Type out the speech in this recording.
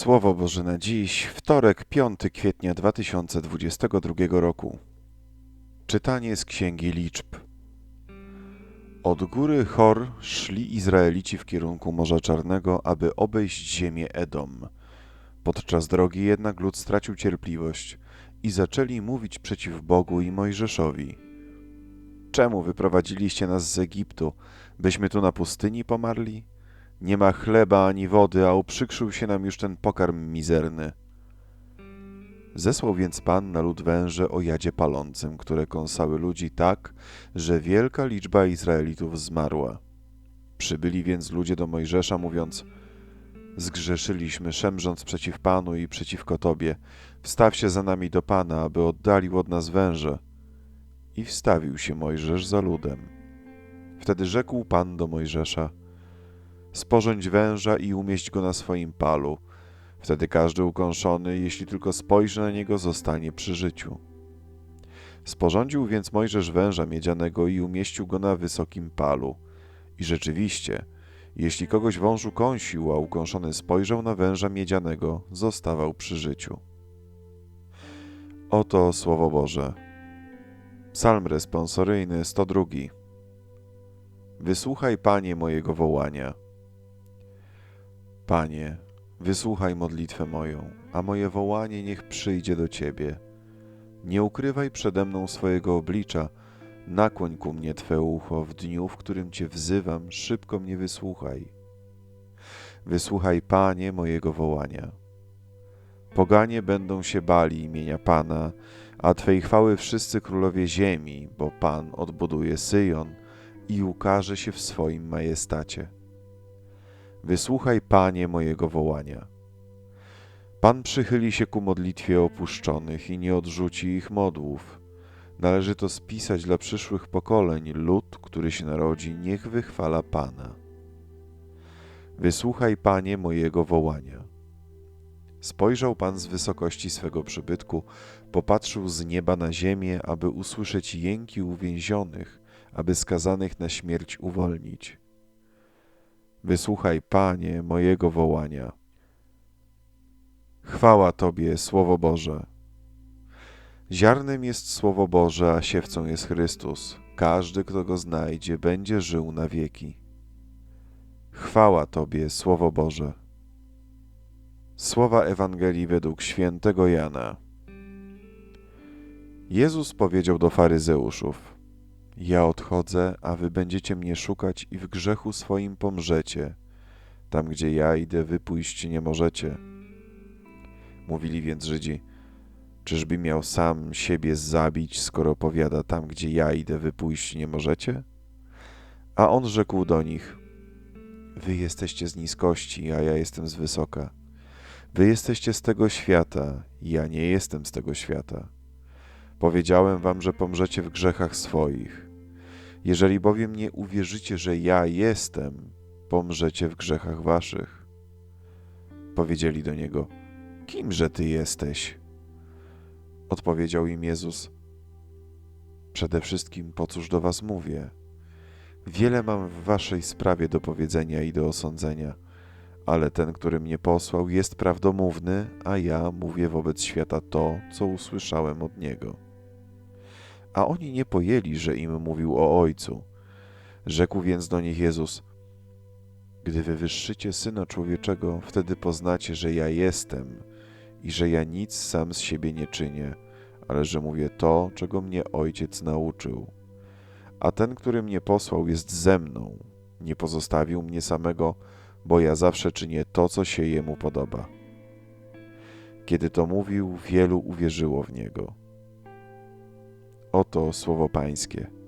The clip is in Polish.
Słowo Boże na dziś, wtorek, 5 kwietnia 2022 roku. Czytanie z Księgi Liczb. Od góry Chor szli Izraelici w kierunku Morza Czarnego, aby obejść ziemię Edom. Podczas drogi jednak lud stracił cierpliwość i zaczęli mówić przeciw Bogu i Mojżeszowi. Czemu wyprowadziliście nas z Egiptu, byśmy tu na pustyni pomarli? Nie ma chleba ani wody, a uprzykrzył się nam już ten pokarm mizerny. Zesłał więc Pan na lud węże o jadzie palącym, które kąsały ludzi tak, że wielka liczba Izraelitów zmarła. Przybyli więc ludzie do Mojżesza, mówiąc: Zgrzeszyliśmy, szemrząc przeciw Panu i przeciwko Tobie. Wstaw się za nami do Pana, aby oddalił od nas węże. I wstawił się Mojżesz za ludem. Wtedy rzekł Pan do Mojżesza: sporządź węża i umieść go na swoim palu. Wtedy każdy ukąszony, jeśli tylko spojrzy na niego, zostanie przy życiu. Sporządził więc Mojżesz węża miedzianego i umieścił go na wysokim palu. I rzeczywiście, jeśli kogoś wążu kąsił, a ukąszony spojrzał na węża miedzianego, zostawał przy życiu. Oto Słowo Boże. Psalm responsoryjny 102. Wysłuchaj, Panie, mojego wołania. Panie, wysłuchaj modlitwę moją, a moje wołanie niech przyjdzie do Ciebie. Nie ukrywaj przede mną swojego oblicza, nakłoń ku mnie Twe ucho w dniu, w którym Cię wzywam, szybko mnie wysłuchaj. Wysłuchaj, Panie, mojego wołania. Poganie będą się bali imienia Pana, a Twej chwały wszyscy królowie ziemi, bo Pan odbuduje Syjon i ukaże się w swoim majestacie. Wysłuchaj, Panie, mojego wołania. Pan przychyli się ku modlitwie opuszczonych i nie odrzuci ich modłów. Należy to spisać dla przyszłych pokoleń. Lud, który się narodzi, niech wychwala Pana. Wysłuchaj, Panie, mojego wołania. Spojrzał Pan z wysokości swego przybytku, popatrzył z nieba na ziemię, aby usłyszeć jęki uwięzionych, aby skazanych na śmierć uwolnić. Wysłuchaj, Panie, mojego wołania. Chwała Tobie, Słowo Boże. Ziarnem jest Słowo Boże, a siewcą jest Chrystus. Każdy, kto go znajdzie, będzie żył na wieki. Chwała Tobie, Słowo Boże. Słowa Ewangelii według świętego Jana. Jezus powiedział do faryzeuszów: ja odchodzę, a wy będziecie mnie szukać i w grzechu swoim pomrzecie. Tam, gdzie ja idę, wy pójść nie możecie. Mówili więc Żydzi, czyżby miał sam siebie zabić, skoro powiada, tam, gdzie ja idę, wy pójść nie możecie? A on rzekł do nich, wy jesteście z niskości, a ja jestem z wysoka. Wy jesteście z tego świata, ja nie jestem z tego świata. Powiedziałem wam, że pomrzecie w grzechach swoich. Jeżeli bowiem nie uwierzycie, że ja jestem, pomrzecie w grzechach waszych. Powiedzieli do niego: Kimże ty jesteś? Odpowiedział im Jezus: Przede wszystkim po cóż do was mówię? Wiele mam w waszej sprawie do powiedzenia i do osądzenia, ale ten, który mnie posłał, jest prawdomówny, a ja mówię wobec świata to, co usłyszałem od niego a oni nie pojęli, że im mówił o Ojcu. Rzekł więc do nich Jezus: Gdy wywyższycie syna człowieczego, wtedy poznacie, że ja jestem i że ja nic sam z siebie nie czynię, ale że mówię to, czego mnie ojciec nauczył. A ten, który mnie posłał, jest ze mną, nie pozostawił mnie samego, bo ja zawsze czynię to, co się jemu podoba. Kiedy to mówił, wielu uwierzyło w niego. Oto słowo Pańskie.